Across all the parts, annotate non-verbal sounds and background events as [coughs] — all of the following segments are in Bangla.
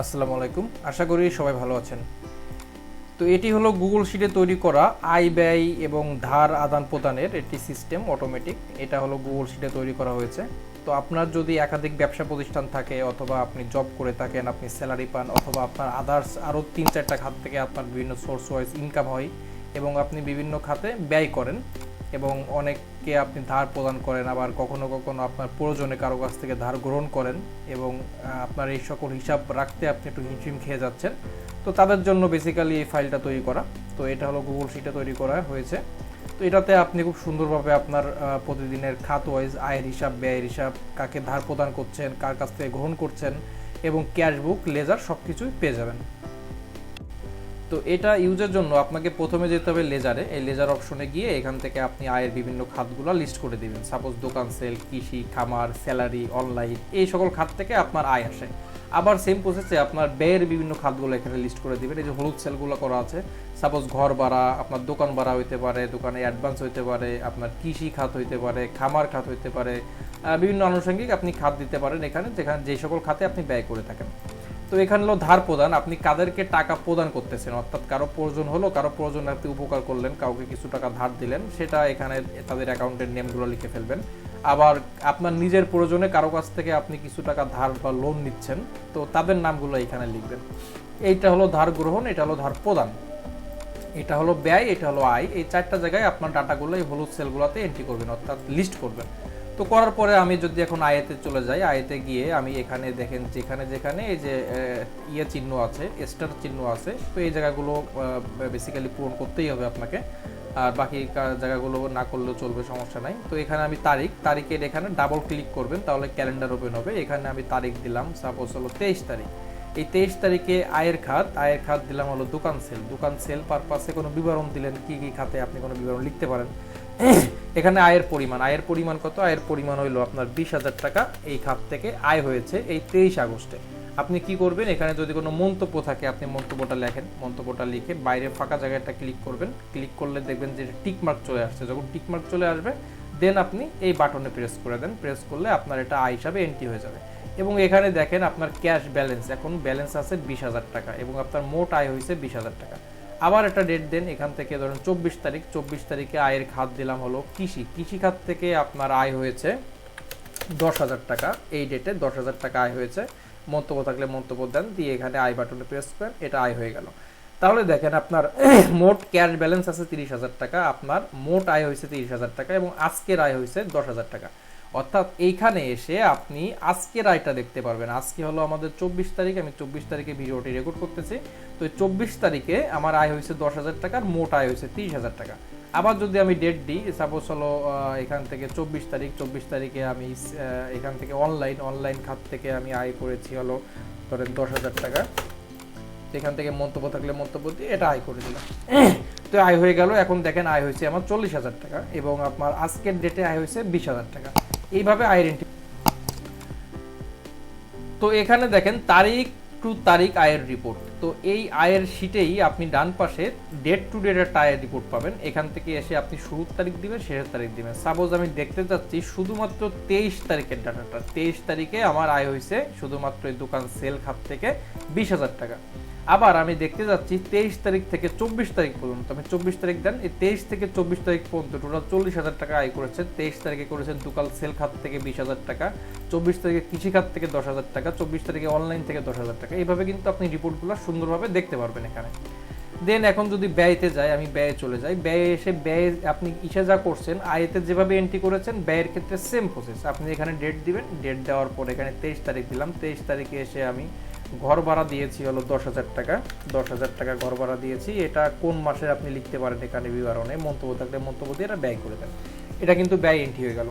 আসসালামু আলাইকুম। আশা করি সবাই ভালো আছেন। তো এটি হলো গুগল শিটে তৈরি করা আয় ব্যয় এবং ধার আদান প্রদানের একটি সিস্টেম অটোমেটিক এটা হলো গুগল শিটে তৈরি করা হয়েছে। তো আপনার যদি একাধিক ব্যবসা প্রতিষ্ঠান থাকে অথবা আপনি জব করে থাকেন, আপনি স্যালারি পান অথবা আপনার আদার্স আরও তিন চারটা খাত থেকে আপনার বিভিন্ন সোর্স ওয়াইজ ইনকাম হয় এবং আপনি বিভিন্ন খাতে ব্যয় করেন এবং অনেককে আপনি ধার প্রদান করেন, আবার কখনো কখনো আপনার প্রয়োজনে কারও কাছ থেকে ধার গ্রহণ করেন এবং আপনার এই সকল হিসাব রাখতে আপনি একটু হিমশিম খেয়ে যাচ্ছেন। তো তাদের জন্য বেসিক্যালি এই ফাইলটা তৈরি করা। তো এটা হলো গুগল শিটে তৈরি করা হয়েছে। তো এটাতে আপনি খুব সুন্দরভাবে আপনার প্রতিদিনের খাত ওয়াইজ আয়ের হিসাব, ব্যয়ের হিসাব, কাকে ধার প্রদান করছেন, কার কাছ থেকে গ্রহণ করছেন এবং ক্যাশবুক লেজার সব কিছুই পেয়ে যাবেন। তো এটা ইউজের জন্য আপনাকে প্রথমে যেতে হবে লেজারে। এই লেজার অপশনে গিয়ে এখান থেকে আপনি আয়ের বিভিন্ন খাতগুলো লিস্ট করে দিবেন। সাপোজ দোকান সেল কৃষি, খামার স্যালারি অনলাইন এই সকল খাত থেকে আপনার আয় আসে। আবার সেম প্রসেসে আপনার ব্যয়ের বিভিন্ন খাতগুলো এখানে লিস্ট করে দিবেন। এই যে হলুদ সেলগুলো করা আছে। সাপোজ ঘর ভাড়া, আপনার দোকান ভাড়া হইতে পারে, দোকানে অ্যাডভান্স হইতে পারে, আপনার কৃষি খাত হইতে পারে, খামার খাত হইতে পারে বিভিন্ন আনুষঙ্গিক আপনি খাত দিতে পারেন এখানে। যেখানে যে সকল খাতে আপনি ব্যয় করে থাকেন। তো এখানে হলো ধার প্রদান। আপনি কাদেরকে টাকা প্রদান করতেছেন, অর্থাৎ কারও প্রয়োজন হলো, কারও প্রয়োজন আপনি উপকার করলেন, কাউকে কিছু টাকা ধার দিলেন, সেটা এখানে তাদের অ্যাকাউন্টের নেমগুলো লিখে ফেলবেন। আবার আপনার নিজের প্রয়োজনে কারও কাছ থেকে আপনি কিছু টাকা ধার বা লোন নিচ্ছেন, তো তাদের নামগুলো এখানে লিখবেন। এইটা হলো ধার গ্রহণ, এটা হলো ধার প্রদান। এটা হলো ব্যয়, এটা হলো আয়। এই চারটা জায়গায় আপনার ডাটাগুলো এই হলুদ সেলগুলোতে এন্ট্রি করবেন, অর্থাৎ লিস্ট করবেন। তো করার পরে আমি যদি এখন আয়েতে চলে যাই, আয়েতে গিয়ে আমি এখানে দেখেন যেখানে যেখানে এই যে ইয়ে চিহ্ন আছে, স্টার চিহ্ন আছে, তো এই জায়গাগুলো বেসিক্যালি পূরণ করতেই হবে আপনাকে। আর বাকি জায়গাগুলো না করলেও চলবে, সমস্যা নাই। তো এখানে আমি তারিখ, তারিখের এখানে ডাবল ক্লিক করবেন, তাহলে ক্যালেন্ডার ওপেন হবে। এখানে আমি তারিখ দিলাম সাপোজ হলো তেইশ তারিখ। এই তেইশ তারিখে আয়ের খাত আয়ের খাত দিলাম হলো দোকান সেল। দোকান সেল পারপাসে কোনো বিবরণ দিলেন কি কি খাতে আপনি কোনো বিবরণ লিখতে পারেন। [clears throat] এখানে আয়ের পরিমাণ। আয়ের পরিমাণ কত? আয়ের পরিমাণ হইল আপনার বিশ হাজার টাকা এই খাত থেকে আয় হয়েছে এই তেইশ আগস্টে। আপনি কি করবেন? এখানে যদি কোনো মন্তব্য থাকে, আপনি মন্তব্যটা লেখেন। মন্তব্যটা লিখে বাইরে ফাঁকা জায়গাটা ক্লিক করবেন। ক্লিক করলে দেখবেন যে টিকমার্ক চলে আসছে। যখন টিক মার্ক চলে আসবে, দেন আপনি এই বাটনে প্রেস করে দেন। প্রেস করলে আপনার এটা আয় হিসাবে এন্ট্রি হয়ে যাবে। এবং এখানে দেখেন আপনার ক্যাশ ব্যালেন্স এখন ব্যালেন্স আছে বিশ হাজার টাকা এবং আপনার মোট আয় হয়েছে বিশ হাজার টাকা। আবার একটা ডেট দেন, এখান থেকে ধরেন চব্বিশ তারিখ, চব্বিশ তারিখে আয়ের খাত দিলাম হলো কৃষি। কৃষি খাত থেকে আপনার আয় হয়েছে দশ হাজার টাকা, এই ডেটে দশ হাজার টাকা আয় হয়েছে। মন্তব্য থাকলে মন্তব্য দেন, দিয়ে এখানে আয় বাটনে প্রেস করেন, এটা আয় হয়ে গেল। তাহলে দেখেন আপনার [coughs] মোট ক্যাশ ব্যালেন্স আছে তিরিশ হাজার টাকা, আপনার মোট আয় হয়েছে তিরিশ হাজার টাকা এবং আজকের আয় হয়েছে দশ হাজার টাকা। অর্থাৎ এইখানে এসে আপনি আজকের আয়টা দেখতে পারবেন। আজকে হলো আমাদের চব্বিশ তারিখ, আমি চব্বিশ তারিখে ভিডিওটি রেকর্ড করতেছি। তো চব্বিশ তারিখে আমার আয় হয়েছে দশ হাজার টাকার মোট আয় হয়েছে তিরিশ হাজার টাকা। আবার যদি আমি ডেট দিই সাপোজ হলো এখান থেকে চব্বিশ তারিখ, চব্বিশ তারিখে আমি এখান থেকে অনলাইন অনলাইন খাত থেকে আমি আয় করেছি হলো, ধরেন দশ হাজার টাকা। এখান থেকে মন্তব্য থাকলে মন্তব্য দিয়ে এটা আয় করে দিলাম। তো আয় হয়ে গেল, এখন দেখেন আয় হয়েছে আমার চল্লিশ হাজার টাকা এবং আপনার আজকের ডেটে আয় হয়েছে বিশ হাজার টাকা। এইভাবে আইডেন্টি তো এখানে দেখেন তারিখ টু তারিখ আয়ের রিপোর্ট তো এই আয়ের শিটেই আপনি ডান পাশে ডেট টু ডেট একটা আয়ের রিপোর্ট পাবেন। এখান থেকে এসে আপনি শুরুর তারিখ দিবেন, শেষের তারিখ দিবেন। সাপোজ আমি দেখতে চাচ্ছি শুধুমাত্র তেইশ তারিখের ডাটাটা তেইশ তারিখে আমার আয় হয়েছে শুধুমাত্র এই দোকান সেল খাত থেকে বিশ হাজার টাকা। আবার আমি দেখতে যাচ্ছি তেইশ তারিখ থেকে চব্বিশ তারিখ পর্যন্ত। আমি চব্বিশ তারিখ দেন, এই তেইশ থেকে চব্বিশ তারিখ পর্যন্ত টোটাল চল্লিশ হাজার টাকা আয় করেছেন তেইশ তারিখে করেছেন দোকান সেল খাত থেকে বিশ হাজার টাকা। চব্বিশ তারিখে কৃষি খাত থেকে দশ হাজার টাকা। চব্বিশ তারিখে অনলাইন থেকে দশ হাজার টাকা। এইভাবে কিন্তু আপনি রিপোর্টগুলো সুন্দরভাবে দেখতে পারবেন এখানে। দেন এখন যদি ব্যয়তে যাই, আমি ব্যয়ে চলে যাই। ব্যয়ে এসে ব্যয়ে আপনি ইসে যা করছেন, আয়েতে যেভাবে এন্ট্রি করেছেন, ব্যয়ের ক্ষেত্রে সেম প্রসেস আপনি এখানে ডেট দিবেন ডেট দেওয়ার পর এখানে তেইশ তারিখ দিলাম। তেইশ তারিখে এসে আমি ঘর ভাড়া দিয়েছি হলো দশ হাজার টাকা। দশ হাজার টাকা ঘর ভাড়া দিয়েছি। এটা কোন মাসে আপনি লিখতে পারেন এখানে বিবরণে? মন্তব্য থাকলে মন্তব্য দিয়ে এটা ব্যয় করে দেন। এটা কিন্তু ব্যয় এন্ট্রি হয়ে গেল।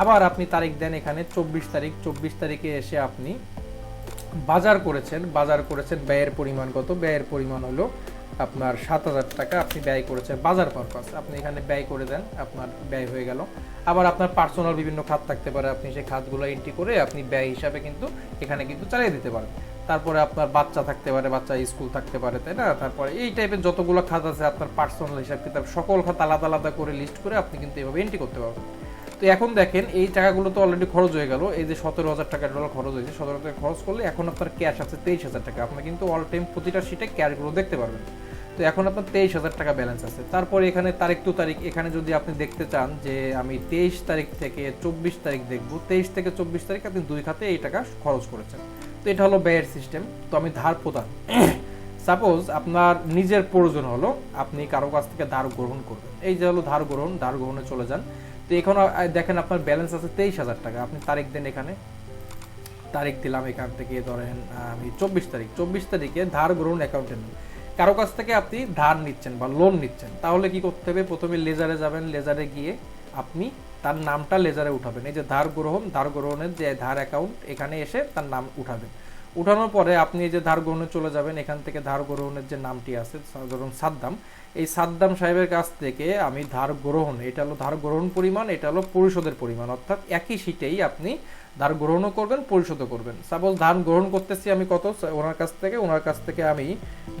আবার আপনি তারিখ দেন এখানে চব্বিশ তারিখ। চব্বিশ তারিখে এসে আপনি বাজার করেছেন বাজার করেছেন, ব্যয়ের পরিমাণ কত? ব্যয়ের পরিমাণ হলো আপনার সাত হাজার টাকা আপনি ব্যয় করেছেন, বাজার পারপাস আপনি এখানে ব্যয় করে দেন, আপনার ব্যয় হয়ে গেল। আবার আপনার পার্সোনাল বিভিন্ন খাত থাকতে পারে, আপনি সেই খাতগুলো এন্ট্রি করে আপনি ব্যয় হিসাবে কিন্তু এখানে কিন্তু চালিয়ে দিতে পারেন। তারপরে আপনার বাচ্চা থাকতে পারে, বাচ্চা স্কুল থাকতে পারে, তাই না? তারপরে এই টাইপের যতগুলো খাত আছে, আপনার পার্সোনাল হিসাব কিতাব, সকল খাত আলাদা আলাদা করে লিস্ট করে আপনি কিন্তু এভাবে এন্ট্রি করতে পারবেন। তো এখন দেখেন, এই টাকাগুলো তো অলরেডি খরচ হয়ে গেল। এই যে সতেরো হাজার টাকা ডলার খরচ হয়েছে, সতেরো টাকা খরচ করলে এখন আপনার ক্যাশ আছে তেইশ হাজার টাকা। আপনি কিন্তু অল টাইম প্রতিটা শিটে ক্যাশগুলো দেখতে পারবেন। তো এখন আপনার তেইশ হাজার টাকা ব্যালেন্স আছে। তারপরে এখানে তারিখ টু তারিখ, এখানে যদি আপনি দেখতে চান যে আমি তেইশ তারিখ থেকে চব্বিশ তারিখ দেখব, তেইশ থেকে চব্বিশ তারিখ আপনি দুই খাতে এই টাকা খরচ করেছেন। তো এটা হলো ব্যয়ের সিস্টেম তো আমি ধার প্রদান। সাপোজ আপনার নিজের প্রয়োজন হলো, আপনি কারও কাছ থেকে ধার গ্রহণ করবেন। এই যে হলো ধার গ্রহণ, ধার গ্রহণে চলে যান। তো এখন দেখেন আপনার ব্যালেন্স আছে তেইশ হাজার টাকা। আপনি তারিখ দেন এখানে। তারিখ দিলাম এখান থেকে ধরেন আমি চব্বিশ তারিখ। চব্বিশ তারিখে ধার গ্রহণ অ্যাকাউন্টে নেন কারও কাছ থেকে আপনি ধার নিচ্ছেন বা লোন নিচ্ছেন, তাহলে কি করতে হবে? প্রথমে লেজারে যাবেন। লেজারে গিয়ে আপনি তার নামটা লেজারে উঠাবেন। এই যে ধার গ্রহণ, ধার গ্রহণের যে ধার অ্যাকাউন্ট এখানে এসে তার নাম উঠাবেন। উঠানোর পরে আপনি এই যে ধার গ্রহণে চলে যাবেন, এখান থেকে ধার গ্রহণের যে নামটি আছে, ধরুন সাদ্দাম, এই সাদ্দাম সাহেবের কাছ থেকে আমি ধার গ্রহণ, এটা হলো ধার গ্রহণ পরিমাণ, এটা হলো পরিশোধের পরিমাণ, অর্থাৎ একই শীটেই আপনি ধার গ্রহণও করবেন, পরিশোধও করবেন। সাপোজ ধার গ্রহণ করতেছি আমি কত? ওনার কাছ থেকে, ওনার কাছ থেকে আমি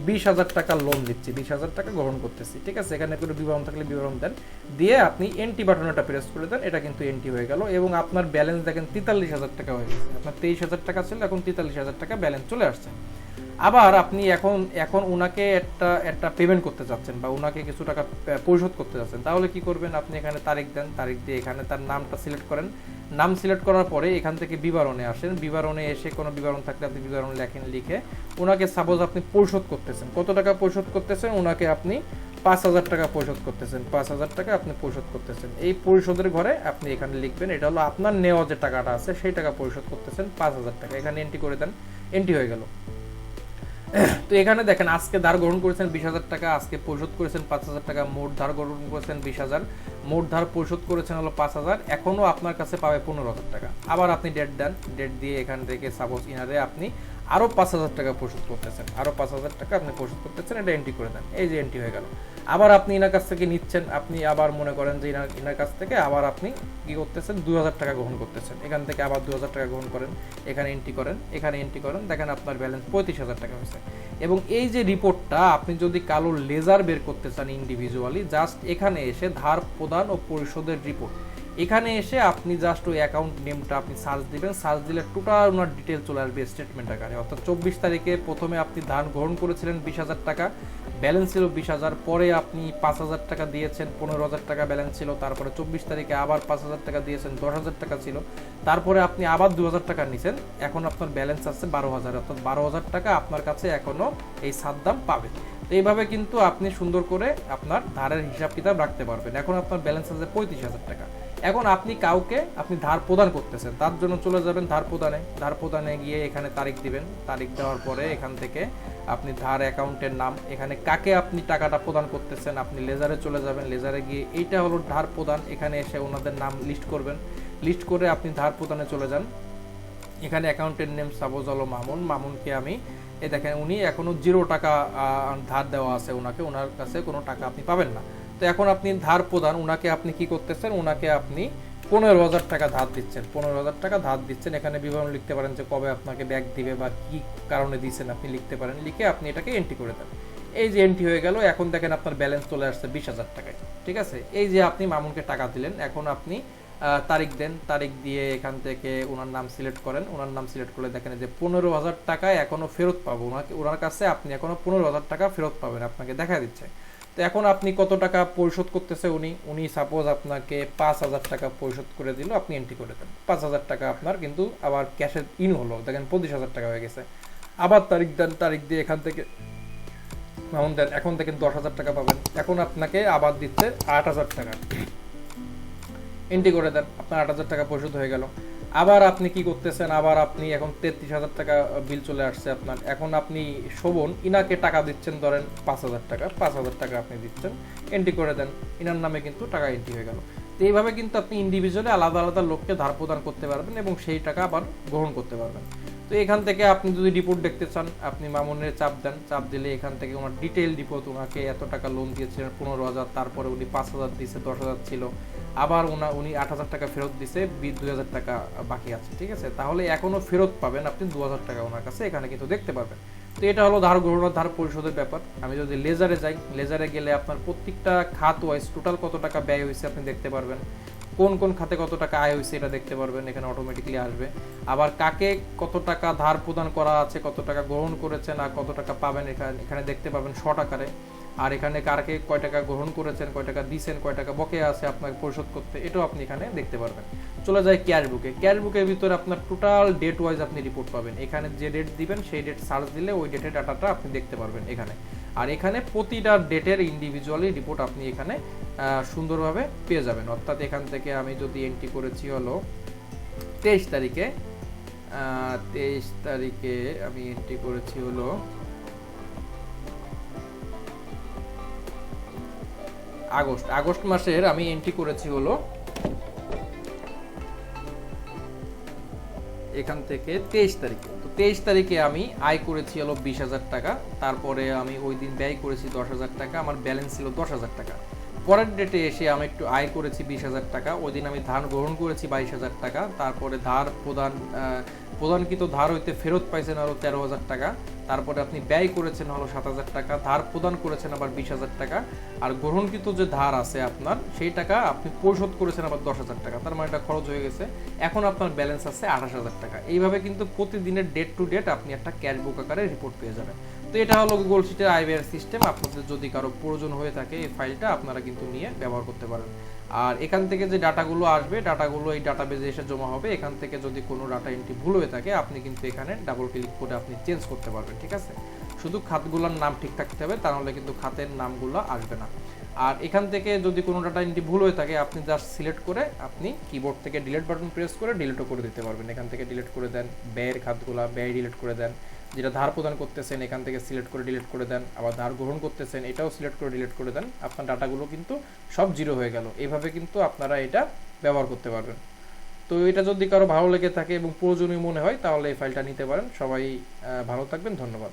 বিশ হাজার টাকা লোন দিচ্ছি বিশ হাজার টাকা গ্রহণ করতেছি, ঠিক আছে? এখানে কোনো বিবরণ থাকলে বিবরণ দেন। দিয়ে আপনি এন্টি বাটনটা প্রেস করে দেন, এটা কিন্তু এন্টি হয়ে গেল এবং আপনার ব্যালেন্স দেখেন তেতাল্লিশ হাজার টাকা হয়ে গেছে। আপনার তেইশ হাজার টাকা ছিল, এখন তেতাল্লিশ হাজার টাকা ব্যালেন্স চলে আসছে। আবার আপনি এখন এখন ওনাকে একটা একটা পেমেন্ট করতে চাচ্ছেন বা ওনাকে কিছু টাকা পরিশোধ করতে চাচ্ছেন তাহলে কি করবেন? আপনি এখানে তারিখ দেন, তারিখ দিয়ে এখানে তার নামটা সিলেক্ট করেন। নাম সিলেক্ট করার পরে এখান থেকে বিবরণে আসেন। বিবরণে এসে কোনো বিবরণ থাকলে আপনি বিবরণ লেখেন, লিখে ওনাকে সাপোজ আপনি পরিশোধ করতেছেন। কত টাকা পরিশোধ করতেছেন? ওনাকে আপনি পাঁচ হাজার টাকা পরিশোধ করতেছেন। পাঁচ হাজার টাকা আপনি পরিশোধ করতেছেন। এই পরিশোধের ঘরে আপনি এখানে লিখবেন, এটা হলো আপনার নেওয়া যে টাকাটা আছে, সেই টাকা পরিশোধ করতেছেন পাঁচ হাজার টাকা। এখানে এন্ট্রি করে দেন এন্ট্রি হয়ে গেল। তো এখানে দেখেন, আজকে ধার গ্রহণ করেছেন বিশ হাজার টাকা, আজকে পরিশোধ করেছেন পাঁচ হাজার টাকা, মোট ধার গ্রহণ করেছেন বিশ হাজার, মোট ধার পরিশোধ করেছেন হলো পাঁচ হাজার, এখনও আপনার কাছে পাবে পনেরো হাজার টাকা। আবার আপনি ডেট দেন ডেট দিয়ে এখান থেকে সাপোজ ইনারে আপনি আরও পাঁচ হাজার টাকা পরিশোধ করতেছেন আরও পাঁচ হাজার টাকা আপনি পরিশোধ করতেছেন, এটা এন্ট্রি করে দেন। এই যে এন্ট্রি হয়ে গেল। আবার আপনি এনার কাছ থেকে নিচ্ছেন, আপনি আবার মনে করেন যে ইনার ইনার কাছ থেকে আবার আপনি কি করতেছেন দু হাজার টাকা গ্রহণ করতেছেন। এখান থেকে আবার দু হাজার টাকা গ্রহণ করেন, এখানে এন্ট্রি করেন, এখানে এন্ট্রি করেন, দেখেন আপনার ব্যালেন্স পঁয়ত্রিশ হাজার টাকা হয়েছে। এবং এই যে রিপোর্টটা আপনি যদি কালো লেজার বের করতে চান ইন্ডিভিজুয়ালি জাস্ট এখানে এসে ধার প্রদান ও পরিশোধের রিপোর্ট এখানে এসে আপনি জাস্ট ওই অ্যাকাউন্ট নেমটা আপনি সার্চ দিবেন সার্চ দিলে টোটাল ওনার ডিটেল চলে আসবে স্টেটমেন্ট আকারে। অর্থাৎ চব্বিশ তারিখে প্রথমে আপনি ধান গ্রহণ করেছিলেন বিশ হাজার টাকা ব্যালেন্স ছিল বিশ হাজার, পরে আপনি পাঁচ হাজার টাকা দিয়েছেন, পনেরো হাজার টাকা ব্যালেন্স ছিল, তারপরে চব্বিশ তারিখে আবার পাঁচ হাজার টাকা দিয়েছেন, দশ হাজার টাকা ছিল। তারপরে আপনি আবার দু হাজার টাকা নিছেন, এখন আপনার ব্যালেন্স আছে বারো হাজার, অর্থাৎ বারো হাজার টাকা আপনার কাছে এখনও এই সাদ্দাম পাবে। তো এইভাবে কিন্তু আপনি সুন্দর করে আপনার ধারের হিসাব কিতাব রাখতে পারবেন। এখন আপনার ব্যালেন্স আছে পঁয়ত্রিশ হাজার টাকা। এখন আপনি কাউকে, আপনি ধার প্রদান করতেছেন, তার জন্য চলে যাবেন ধার প্রদানে। ধার প্রদানে গিয়ে এখানে তারিখ দিবেন। তারিখ দেওয়ার পরে এখান থেকে আপনি ধার অ্যাকাউন্টের নাম, এখানে কাকে আপনি টাকাটা প্রদান করতেছেন, আপনি লেজারে চলে যাবেন। লেজারে গিয়ে এইটা হলো ধার প্রদান। এখানে এসে ওনাদের নাম লিস্ট করবেন। লিস্ট করে আপনি ধার প্রদানে চলে যান। এখানে অ্যাকাউন্টের নেম সাপোজ হলো মামুন। মামুনকে আমি, এ দেখেন উনি এখনও জিরো টাকা ধার দেওয়া আছে ওনাকে। ওনার কাছে কোনো টাকা আপনি পাবেন না। তো এখন আপনি ধার প্রদান ওনাকে আপনি কি করতেছেন? ওনাকে আপনি পনেরো হাজার টাকা ধার দিচ্ছেন। পনেরো হাজার টাকা ধার দিচ্ছেন। এখানে বিবরণ লিখতে পারেন যে কবে আপনাকে ব্যাগ দিবে বা কি কারণে দিচ্ছেন আপনি লিখতে পারেন। লিখে আপনি এটাকে এন্ট্রি করে দেন। এই যে এন্ট্রি হয়ে গেল, এখন দেখেন আপনার ব্যালেন্স চলে আসছে বিশ হাজার টাকায়। ঠিক আছে? এই যে আপনি মামুনকে টাকা দিলেন, এখন আপনি তারিখ দেন। তারিখ দিয়ে এখান থেকে ওনার নাম সিলেক্ট করেন। ওনার নাম সিলেক্ট করলে দেখেন যে পনেরো হাজার টাকা এখনও ফেরত পাবো। ওনাকে ওনার কাছে আপনি এখনও পনেরো হাজার টাকা ফেরত পাবেন। আপনাকে দেখা দিচ্ছে। তো এখন আপনি কত টাকা পরিশোধ করতেছে উনি? উনি সাপোজ আপনাকে পাঁচ হাজার টাকা পরিশোধ করে দিল, আপনি এন্ট্রি করে দেন। পাঁচ হাজার টাকা আপনার, কিন্তু আবার ক্যাশের ইন হলো। দেখেন পঁচিশ হাজার টাকা হয়ে গেছে। আবার তারিখ দেন, তারিখ দিয়ে এখান থেকে মামুন দেন। এখন দেখেন দশ হাজার টাকা পাবেন। এখন আপনাকে আবার দিচ্ছে আট হাজার টাকা। এন্ট্রি করে দেন। আপনার আট হাজার টাকা পরিশোধ হয়ে গেল। আবার আপনি কি করতেছেন? আবার আপনি এখন তেত্রিশ হাজার টাকা বিল চলে আসছে আপনার। এখন আপনি শোভন, ইনাকে টাকা দিচ্ছেন ধরেন পাঁচ হাজার টাকা, পাঁচ হাজার টাকা আপনি দিচ্ছেন এন্ট্রি করে দেন। ইনার নামে কিন্তু টাকা এন্ট্রি হয়ে গেল। তো এইভাবে কিন্তু আপনি ইন্ডিভিজুয়ালি আলাদা আলাদা লোককে ধার প্রদান করতে পারবেন এবং সেই টাকা আবার গ্রহণ করতে পারবেন। তো এখান থেকে আপনি যদি রিপোর্ট দেখতে চান, আপনি মামুনের চাপ দেন। চাপ দিলে এখান থেকে ওনার ডিটেল রিপোর্ট ওনাকে এত টাকা লোন দিয়েছিলেন, পনেরো হাজার, তারপরে উনি পাঁচ হাজার দিয়েছে, দশ হাজার ছিল। আবার ওনা উনি আট হাজার টাকা ফেরত দিছে দুই হাজার টাকা বাকি আছে, ঠিক আছে? তাহলে এখনও ফেরত পাবেন আপনি দু হাজার টাকা ওনার কাছে, এখানে কিন্তু দেখতে পারবেন তো এটা হলো ধার গ্রহণের ধার পরিশোধের ব্যাপার। আমি যদি লেজারে যাই, লেজারে গেলে আপনার প্রত্যেকটা খাত ওয়াইজ টোটাল কত টাকা ব্যয় হয়েছে আপনি দেখতে পারবেন। কোন কোন খাতে কত টাকা আয় হয়েছে এটা দেখতে পারবেন, এখানে অটোমেটিকলি আসবে। আবার কাকে কত টাকা ধার প্রদান করা আছে, কত টাকা গ্রহণ করেছেন আর কত টাকা পাবেন, এখানে এখানে দেখতে পাবেন শর্ট আকারে। আর এখানে কারকে কয় টাকা গ্রহণ করেছেন, কয় টাকা দিছেন, কয় টাকা বকেয়া আছে আপনাকে পরিশোধ করতে, এটাও আপনি এখানে দেখতে পারবেন। চলে যায় ক্যাশ বুকে। ক্যাশ বুকের ভিতরে আপনার টোটাল ডেট ওয়াইজ আপনি রিপোর্ট পাবেন। এখানে যে ডেট দিবেন, সেই ডেট সার্চ দিলে ওই ডেটের ডাটাটা আপনি দেখতে পারবেন এখানে। আর এখানে প্রতিটা ডেটের ইন্ডিভিজুয়ালি রিপোর্ট আপনি এখানে সুন্দরভাবে পেয়ে যাবেন। অর্থাৎ এখান থেকে আমি যদি এন্ট্রি করেছি হলো তেইশ তারিখে তেইশ তারিখে আমি এন্ট্রি করেছি হলো আগস্ট। আগস্ট মাসের আমি এন্ট্রি করেছি হলো এখান থেকে তেইশ তারিখে। তো তেইশ তারিখে আমি আয় করেছি হলো বিশ হাজার টাকা। তারপরে আমি ওই দিন ব্যয় করেছি দশ হাজার টাকা। আমার ব্যালেন্স ছিল দশ হাজার টাকা। পরের ডেটে এসে আমি একটু আয় করেছি বিশ হাজার টাকা। ওই দিন আমি ধান গ্রহণ করেছি বাইশ হাজার টাকা। তারপরে ধার প্রদান প্রদানকৃত ধার হইতে ফেরত পাইছেন আরও তেরো হাজার টাকা। তারপরে আপনি ব্যয় করেছেন হলো সাত হাজার টাকা। ধার প্রদান করেছেন আবার বিশ হাজার টাকা। আর গ্রহণকৃত যে ধার আছে আপনার, সেই টাকা আপনি পরিশোধ করেছেন আবার দশ হাজার টাকা। তার মানে এটা খরচ হয়ে গেছে। এখন আপনার ব্যালেন্স আছে আঠাশ হাজার টাকা। এইভাবে কিন্তু প্রতিদিনের ডেট টু ডেট আপনি একটা ক্যাশ বুক আকারে রিপোর্ট পেয়ে যাবেন। তো এটা হলো গুগল শিটের আইবিআর সিস্টেম। আপনাদের যদি কারও প্রয়োজন হয়ে থাকে এই ফাইলটা, আপনারা কিন্তু নিয়ে ব্যবহার করতে পারেন। আর এখান থেকে যে ডাটাগুলো আসবে, ডাটাগুলো এই ডাটাবেজে এসে জমা হবে। এখান থেকে যদি কোনো ডাটা এন্ট্রি ভুল হয়ে থাকে, আপনি কিন্তু এখানে ডাবল ক্লিক করে আপনি চেঞ্জ করতে পারবেন, ঠিক আছে? শুধু খাতগুলোর নাম ঠিক থাকতে হবে, তাহলে কিন্তু খাতের নামগুলো আসবে না। আর এখান থেকে যদি কোনো ডাটা এন্ট্রি ভুল হয়ে থাকে, আপনি জাস্ট সিলেক্ট করে আপনি কিবোর্ড থেকে ডিলেট বাটন প্রেস করে ডিলিটও করে দিতে পারবেন। এখান থেকে ডিলিট করে দেন, ব্যয়ের খাতগুলো, ব্যয় ডিলিট করে দেন। যেটা ধার প্রদান করতেছেন, এখান থেকে সিলেক্ট করে ডিলিট করে দেন। আবার ধার গ্রহণ করতেছেন, এটাও সিলেক্ট করে ডিলিট করে দেন। আপনার ডাটাগুলো কিন্তু সব জিরো হয়ে গেল। এইভাবে কিন্তু আপনারা এটা ব্যবহার করতে পারবেন। তো এটা যদি কারও ভালো লেগে থাকে এবং প্রয়োজনীয় মনে হয়, তাহলে এই ফাইলটা নিতে পারেন। সবাই ভালো থাকবেন। ধন্যবাদ।